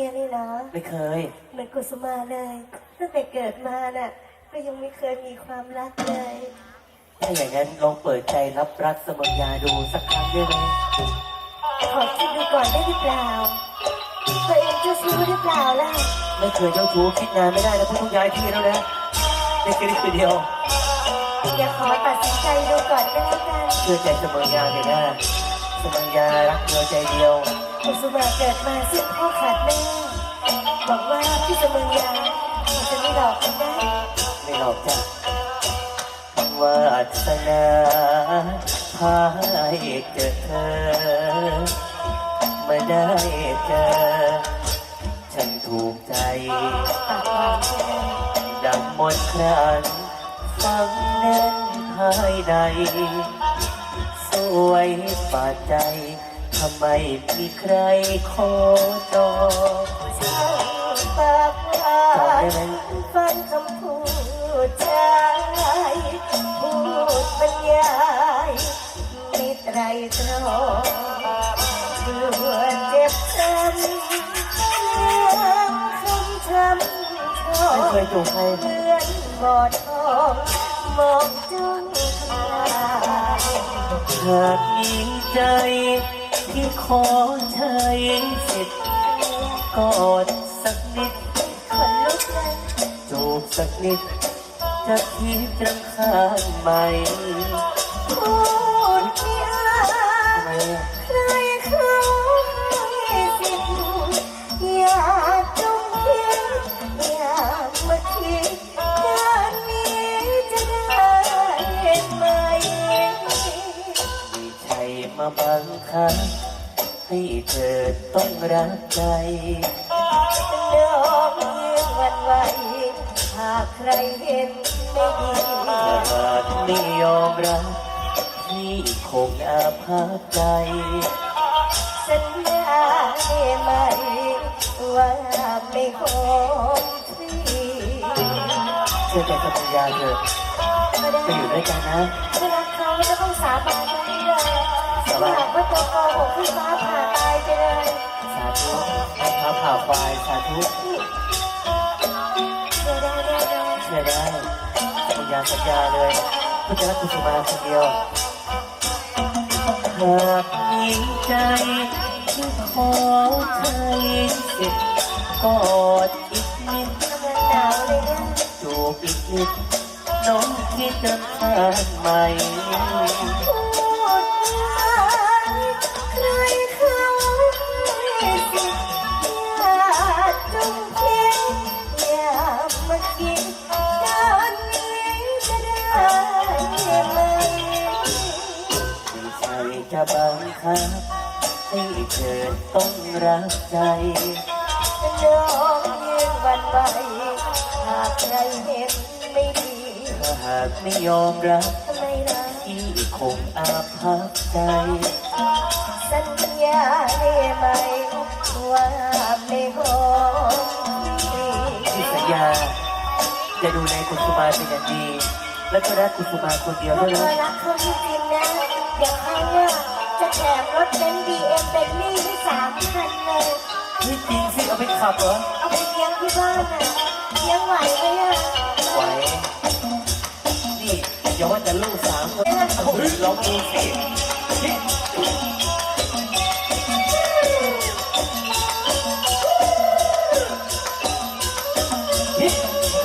เนี่ยนี่นะไม่เคย เหมือนกุสุมาเลยตั้งแต่เกิดมาน่ะ ก็ยังไม่เคยมีความรักเลย ถ้าอย่างนั้นลองเปิดใจรับรักสมัญญาดูสักครั้งได้ไหมขอคิดดูก่อนได้หรือเปล่าตัวเองเจ้าชู้หรือเปล่าล่ะ ไม่เคยเจ้าชู้คิดนานไม่ได้แล้วเพราะต้องย้ายที่แล้วนะไม่เคยได้คืนเดียวอย่าขอตัดสินใจดูก่อนก็แล้วกันเชื่อใจสมัญญาเถอะนะสมัญญารักเดียวใจเดียว กุสุมาเกิดมาเสิ้นพ่อขาดแม่บอกว่าพี่สมัญญามันจะไม่หลอกกันได้ไม่หลอกจ้ะวาสนาพาให้เจอเธอมื่ได้เจอ ฉันถูกใจปากหมดังมนต์ครานฟังแน่นภายใน สวยปาดใจ ทำไมมีใครขอจองช่างปากหวานฟังคำพูดชายพูดบรรยายไม่ไตรตรองกลัวเจ็บช้ำเรื่องคำช้ำชอบเคยจูบใครเลื่อนบอดทองมองจ้องทำลาหากมีใจ ที่ขอใช้สิทธิ์กอดสักนิดขนลุกเลยจูบสักนิดจะคิดรังคานไหมพูดไม่ มาบังคับให้เธอต้องรักใจน้องยืนหวันไหวหากใครเห็นไม่ดีถ้าหากไม่ยอมรับพี่คงอาภัพใจสัญญาได้ไหม ว่าไม่คงฟรีเชื่อใจสัญญาเถอะได้จะอยู่ด้วยกันนะถ้ารักเขาจะต้องสาบานกันให้เลยถ้าหากว่าตัวโกหกขึ้นฟ้าผ่าตายไปเลยสาธุพระผ่าควายสาธุเดี๋ยวได้ได้ได้เชื่อได้สัญญาสัญญาเลยก็จะรักกุสุมาคนเดียวหากมีใจที่ขอใช้สิทธิ์กอดอีกนิดหนาวเลยนี่ยจูบอีกนิดน้องคิดจะทานไหมพูด จะบังคับให้เธอต้องรักใจน้องยืนวันไหวหากใครเห็นไม่ดีถ้าหากไม่ยอมรับไมล่ะที่คงอาภัพใจ สัญญาได้ไหมว่าไม่โกงที่สัญญา จะดูแลกุณสุมาเป็นอย่างดี และก็รักกุณสุมาคนเดียวถ้าเท่านั้น รักเขาจริงๆนะ เดี๋ยวเขาเนี่ยจะแถมรถเบนซ์บีเอ็มเบนลี่ให้สามคันเลย นี่จริงสิเอาไปขับเหรอเอาไปเลี้ยงที่บ้านน่ะเลี้ยงไหวไหมอะไหวนี่อย่าว่าแต่ลูกสามคนลองดูสินี่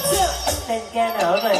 เสื้อเต้นแก้หนาวหน่อย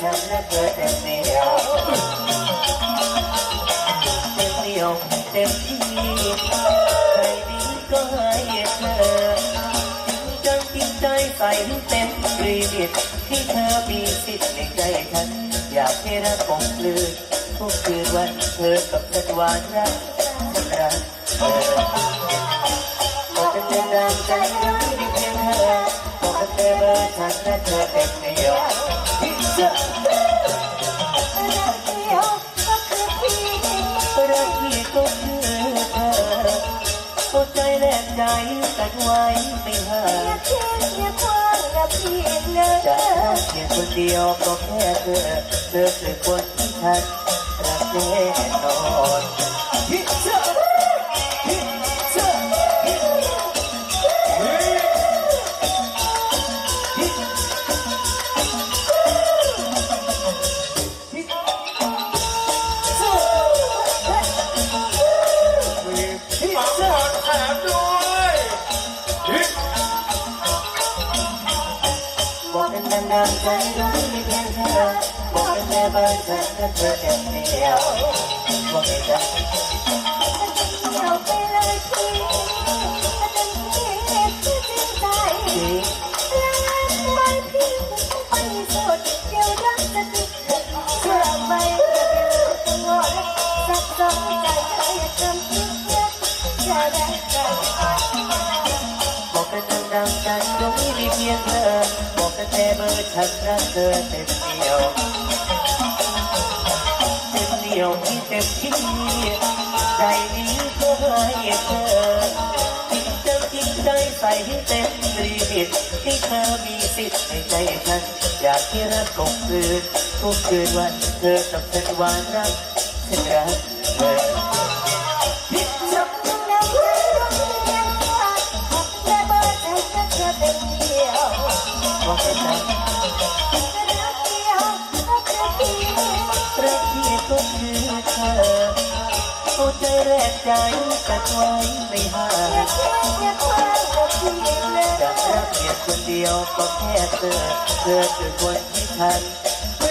ฉันนั้นเธอเป็นเดียวเต็มเดียวเต็มที่ใครนี้ก็ให้เธอจริงจังจริงใจใส่เต็มรีมิตที่เธอมีสิทธิ์ในใจฉัน อยากให้รักผมลืนทุกคืนวันเธอกับฉันหวานรักฉันรักเธอบอกกันเดินดังใจยังไม่ได้เพียงเธอบอกกันเธอเบอร์ฉันและเธอเต็มเดียว กไว้ไม่ห่าองย่าทิ้งอย่าควางกับพี่เลยจะรักเพียงคนเดียวก็แค่เธอเธอคือคนที่ฉันรักแน่นอน บอกกันดังๆใจรู้ไม่เพียงเธอ ฉันรักเธอเต็มเดียวเต็มเดียวที่เต็มที่ใจนี้ก็ให้เธอจริงจังจริงใจใส่ให้เต็มรีมิตที่เธอมีสิทธิ์ในใจฉันอยากที่รักกบคืนทุกคืนวันเธอกับฉันวานรักฉันรัก หัวใจแรกใจกันไว้ไม่ห่าอย่างเช่นอย่างว่ากับพี่เลยจะรักเพียงคนเดียวก็แค่เธอเธอคือคนที่ฉัน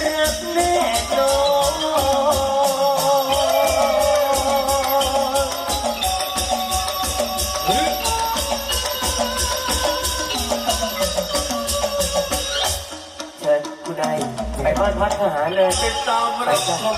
รักแน่นอนเชิญคุณนายไปบ้านพักทหารเลยติดตามรับชม